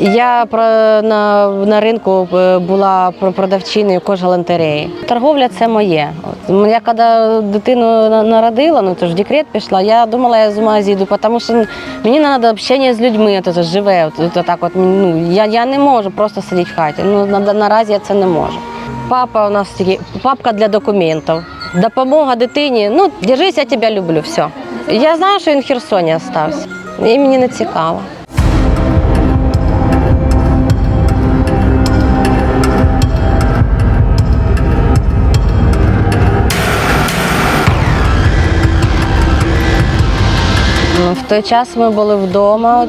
Я на, на ринку е, була про- продавчиною кожгалантереї. Торговля це моє. Я коли дитину народила, ну то ж декрет пішла, я думала, я з ума зійду, тому що мені треба общення з людьми, це живе. От, от, так от, ну, я, я не можу просто сидіти в хаті. Ну, на, наразі я це не можу. Папа у нас є, папка для документів. Допомога дитині. Ну, держись, я тебе люблю. Все. Я знаю, що він в Херсоні залишився. І мені не цікаво. В той час ми були вдома.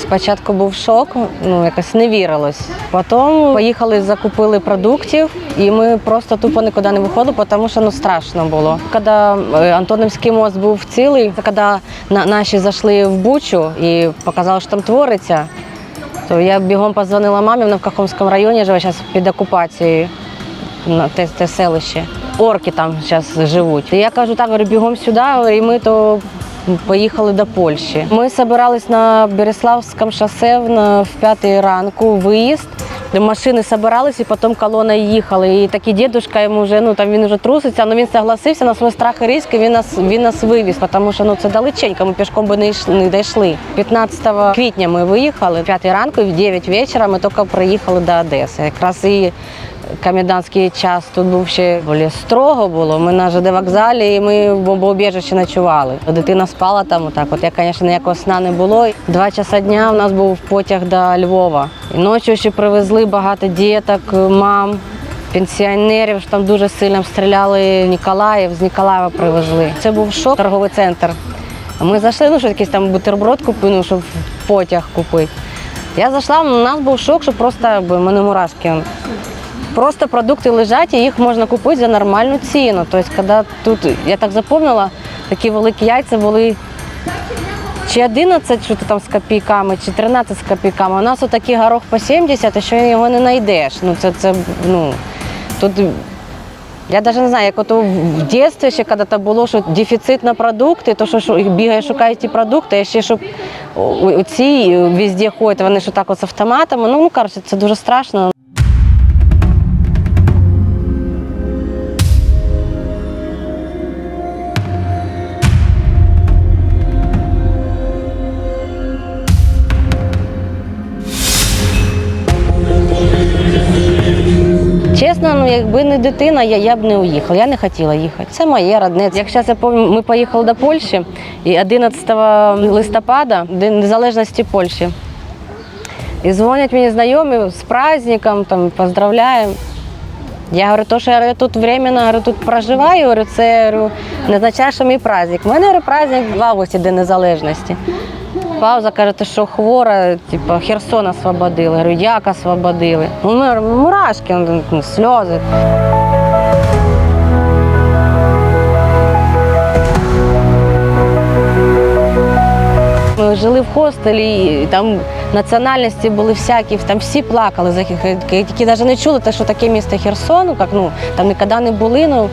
Спочатку був шок, ну якось не вірилось. Потім поїхали, закупили продуктів, і ми просто тупо нікуди не виходили, тому що ну страшно було. Коли е, Антоновський мост був цілий, коли наші зайшли в Бучу і показали, що там твориться. То я бігом позвонила мамі, вона в Кахомському районі живе зараз під окупацією на те, те селище. Орки там зараз живуть. Я кажу, так, бігом сюди, і ми то поїхали до Польщі. Ми збирались на Береславському шосе в п'ятій ранку, виїзд. Машини збирались і потім колона їхала. І такий дідусь йому вже ну там він вже труситься, але він согласився на свій страх і ризик, і він нас він нас вивіз, тому що ну це далеченько, ми пішком би не йшли, не дійшли. 15 квітня ми виїхали, 5 ранку, в 9 вечора ми тільки приїхали до Одеси. Якраз і комендантський час тут був ще більш строго було. Ми на ЖД вокзалі і ми в бомбоубіжищі ночували. Дитина спала там. Отак. От я, звісно, ніякого сна не було. Два часа дня у нас був потяг до Львова. І ночі ще привезли багато діток, мам. Пенсіонерів там дуже сильно обстріляли Ніколаїв, з Ніколаєва привезли. Це був шок, торговий центр. Ми зайшли, ну що якийсь там бутерброд купили, ну, щоб потяг купити. Я зайшла, у нас був шок, що просто в мене мурашки. Просто продукти лежать і їх можна купити за нормальну ціну. Тобто, коли тут, я так запам'ятала, такі великі яйця були чи 11 що там з копійками, чи 13 з копійками. У нас отакий горох по 70, а що його не знайдеш. Ну, це, це, ну, тут я навіть не знаю, як ото в дитинстві ще коли то було, що дефіцит на продукти, то що, що бігає, шукає ті продукти, а ще щоб ці везде ходять, вони ж так от з автоматами. Ну, ну коротше, це дуже страшно. Ну якби не дитина, я, я б не уїхала. Я не хотіла їхати. Це моє родне. Як зараз я пам'ятаю, ми поїхали до Польщі і 11 листопада, День Незалежності Польщі. І дзвонять мені знайомі з праздником, там, поздравляємо. Я говорю, то, що я тут временно говорю, тут проживаю, говорю, це говорю, не означає, що мій праздник. У мене праздник в августі День Незалежності. Пауза каже, що хвора, типу, Херсон освободили. Говорю, як освободили? Ну, мурашки, ну, сльози. Ми жили в хостелі, і там національності були всякі, там всі плакали, за які навіть не чули, що таке місто Херсон, ну, як, ну, там ніколи не були, ну,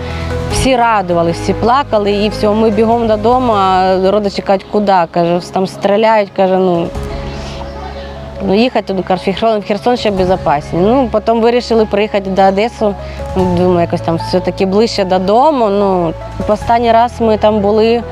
всі радували, всі плакали, і все, ми бігом додому, а родичі кажуть, куди? Каже, там стріляють, каже, ну. Ну, їхати в Херсон, Херсон ще безпечні. Ну, потім вирішили приїхати до Одесу. Ну, думаю, якось там все-таки ближче додому. Ну, останній раз ми там були е,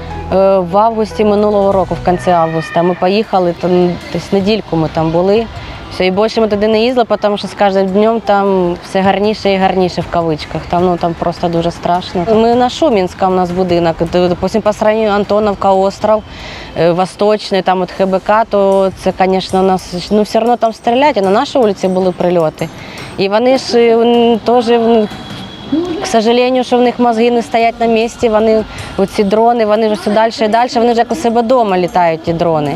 в августі минулого року, в кінці августа. Ми поїхали, там десь недільку ми там були. Все, і більше ми туди не їздили, тому що з кожним днем там все гарніше і гарніше в кавичках. Там, ну, там просто дуже страшно. Ми на Шумінська у нас будинок. Допустим, по сравнению Антоновка, остров, е, Восточний, там от ХБК, то це, звісно, нас ну, все одно там стріляють, а на нашій вулиці були прильоти. І вони ж е, теж к сожалению, що в них мозги не стоять на місці, вони оці дрони, вони ж все далі і далі, вони ж як у себе вдома літають, ті дрони.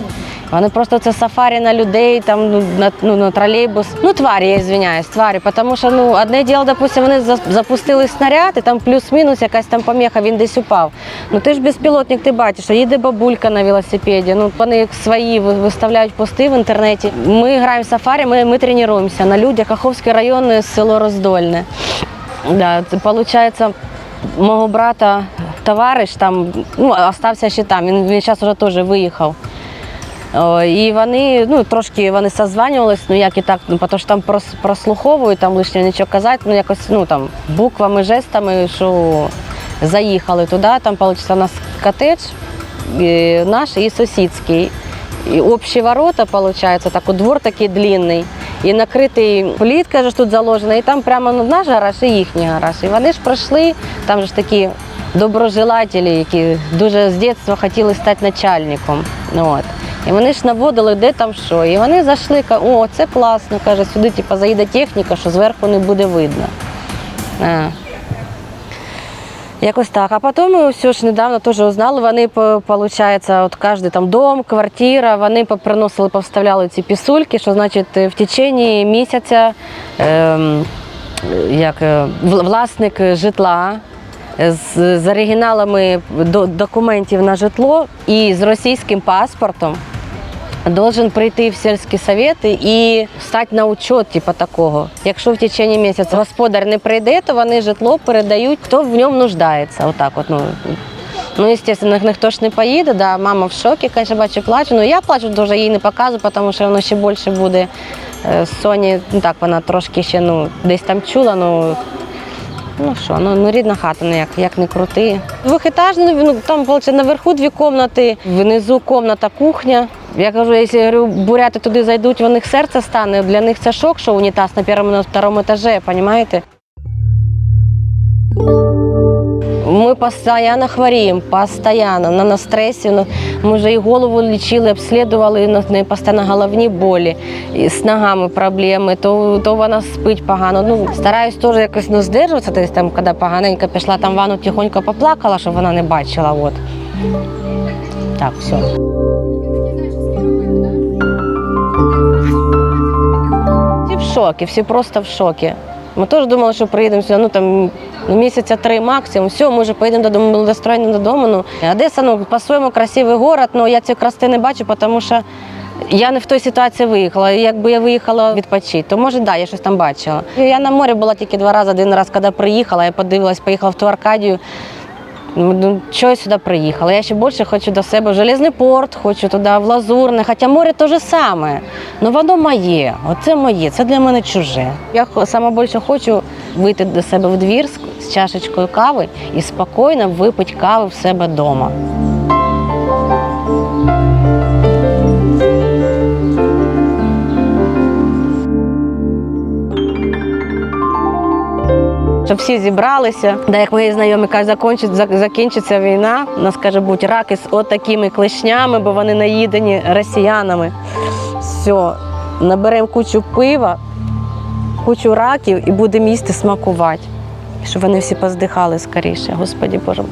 Вони просто це сафарі на людей, там ну, на, ну, на тролейбус. Ну, тварі, я извиняюсь, тварі. Тому що ну, одне діло, допустим, вони запустили снаряд, і там плюс-мінус якась там поміха, він десь упав. Ну ти ж безпілотник, ти бачиш, що їде бабулька на велосипеді. Ну, вони свої виставляють пости в інтернеті. Ми граємо в сафарі, ми, ми тренуємося на людях, Каховський район, село Роздольне. Да, виходить, мого брата товариш там, ну, остався ще там, він зараз вже теж виїхав. І вони ну, трошки вони созванювались, ну як і так, ну, тому що там прослуховують, там лишнього нічого казати, ну якось ну, там, буквами, жестами, що заїхали туди, там виходить, у нас котедж наш і сусідський. І общі ворота, виходить, так, от двор такий длинний. І накритий плітка ж тут заложена, і там прямо наш гараж і їхній гараж. І вони ж пройшли, там ж такі доброжелателі, які дуже з дитинства хотіли стати начальником. Ну, От. І вони ж наводили, де там що. І вони зайшли, ка- о, це класно, каже, сюди типу, заїде техніка, що зверху не буде видно. А. Якось так. А потім ми все ж недавно теж узнали, вони, виходить, от кожен там дом, квартира, вони приносили, повставляли ці пісульки, що значить в течение місяця ем, як, е, власник житла з, з оригіналами до- документів на житло і з російським паспортом должен прийти в сільські совєти і стати на учет, типу такого. Якщо в течение місяця господар не прийде, то вони житло передають, хто в ньому нуждається. Отак от, ну. Ну, звісно, ніхто ж не поїде, да, мама в шокі, звісно, бачу, плачу. Ну, я плачу, дуже їй не показую, тому що воно ще більше буде. Е, Соні, ну так, вона трошки ще ну, десь там чула, ну Ну що, ну, ну рідна хата, ну як, як не крути. Двохетажний, ну там виходить, наверху дві кімнати, внизу кімната, кухня. Я кажу, якщо буряти туди зайдуть, у них серце стане. Для них це шок, що унітаз на першому на второму етажі, розумієте? Мы постоянно хвореем, постоянно, на, стресі. Ну, Ми вже і голову лічили, обслідували, і постійно головні болі, і з ногами проблеми, то, то вона спить погано. Ну, стараюсь теж якось ну, здержуватися, тобто, там, коли поганенько пішла, там ванну тихонько поплакала, щоб вона не бачила. От. Так, все. Всі в шокі, всі просто в шокі. Ми теж думали, що приїдемо сюди, ну там ну, місяця три максимум. Все, ми вже поїдемо додому, ми достроєні додому. Ну, Одеса, ну, по-своєму красивий город, але я ці красти не бачу, тому що я не в той ситуації виїхала. Якби я виїхала відпочити, то може, да, я щось там бачила. Я на морі була тільки два рази, один раз, коли приїхала, я подивилась, поїхала в ту Аркадію. Ну, ну, чого я сюди приїхала? Я ще більше хочу до себе в Железний порт, хочу туди, в Лазурне. Хоча море те ж саме. Ну воно моє, оце моє, це для мене чуже. Я саме більше хочу вийти до себе в двір з- чашечкою кави і спокійно випити кави в себе вдома. Щоб всі зібралися, да, як мої знайомі кажуть, закінчиться, закінчиться війна. Нас каже, будь раки з отакими клешнями, бо вони наїдені росіянами. Все, наберемо кучу пива, кучу раків і будемо їсти смакувати. Щоб вони всі поздихали скоріше, Господі Боже.